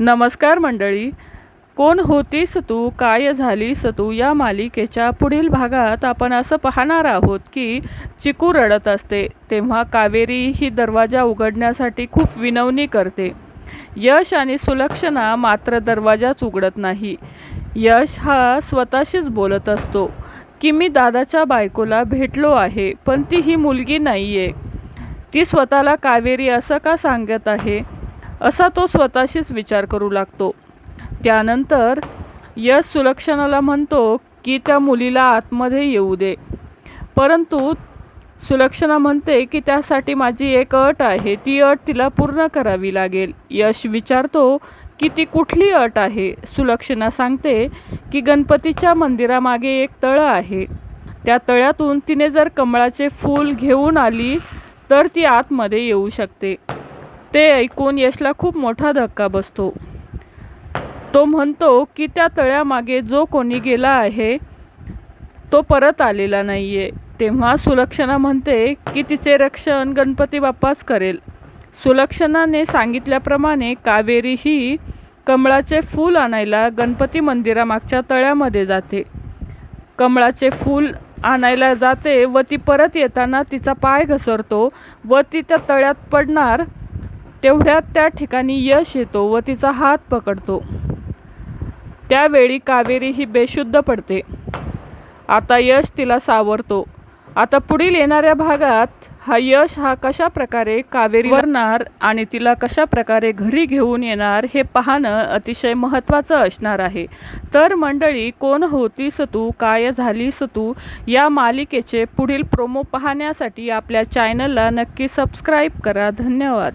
नमस्कार मंडळी. कोण होतीस तू? काय झालीस तू? या मालिकेच्या पुढील भागात आपण असं पाहणार आहोत की चिकू रडत असते. तेव्हा कावेरी ही दरवाजा उघडण्यासाठी खूप विनवणी करते. यश आणि सुलक्षणा मात्र दरवाजाच उघडत नाही. यश हा स्वतःशीच बोलत असतो की मी दादाच्या बायकोला भेटलो आहे पण ती ही मुलगी नाही आहे ती स्वतःला कावेरी असं का सांगत आहे? असा तो स्वतःशीच विचार करू लागतो. त्यानंतर यश सुलक्षणाला म्हणतो की त्या मुलीला आतमध्ये येऊ दे. परंतु सुलक्षणा म्हणते की त्यासाठी माझी एक अट आहे. ती अट तिला पूर्ण करावी लागेल. यश विचारतो की ती कुठली अट आहे? सुलक्षणा सांगते की गणपतीच्या मंदिरामागे एक तळं आहे. त्या तळ्यातून तिने जर कमळाचे फूल घेऊन आली तर ती आतमध्ये येऊ शकते. ते ऐकून यशला खूप मोठा धक्का बसतो. तो म्हणतो की त्या तळ्यामागे जो कोणी गेला आहे तो परत आलेला नाही आहे तेव्हा सुलक्षणा म्हणते की तिचे रक्षण गणपती बाप्पाच करेल. सुलक्षणाने सांगितल्याप्रमाणे कावेरी ही कमळाचे फूल आणायला गणपती मंदिरामागच्या तळ्यामध्ये जाते. कमळाचे फूल आणायला जाते व ती परत येताना तिचा पाय घसरतो व ती त्या तळ्यात पडणार तेवढ्यात त्या ठिकाणी यश येतो व तिचा हात पकडतो. त्यावेळी कावेरी ही बेशुद्ध पडते. आता यश तिला सावरतो. आता पुढील येणाऱ्या भागात हा यश हा कशा प्रकारे कावेरी वरणार आणि तिला कशा प्रकारे घरी घेऊन येणार हे पाहणं अतिशय महत्त्वाचं असणार आहे. तर मंडळी कोण होतीस तू काय झालीस तू या मालिकेचे पुढील प्रोमो पाहण्यासाठी आपल्या चॅनलला नक्की सबस्क्राईब करा. धन्यवाद.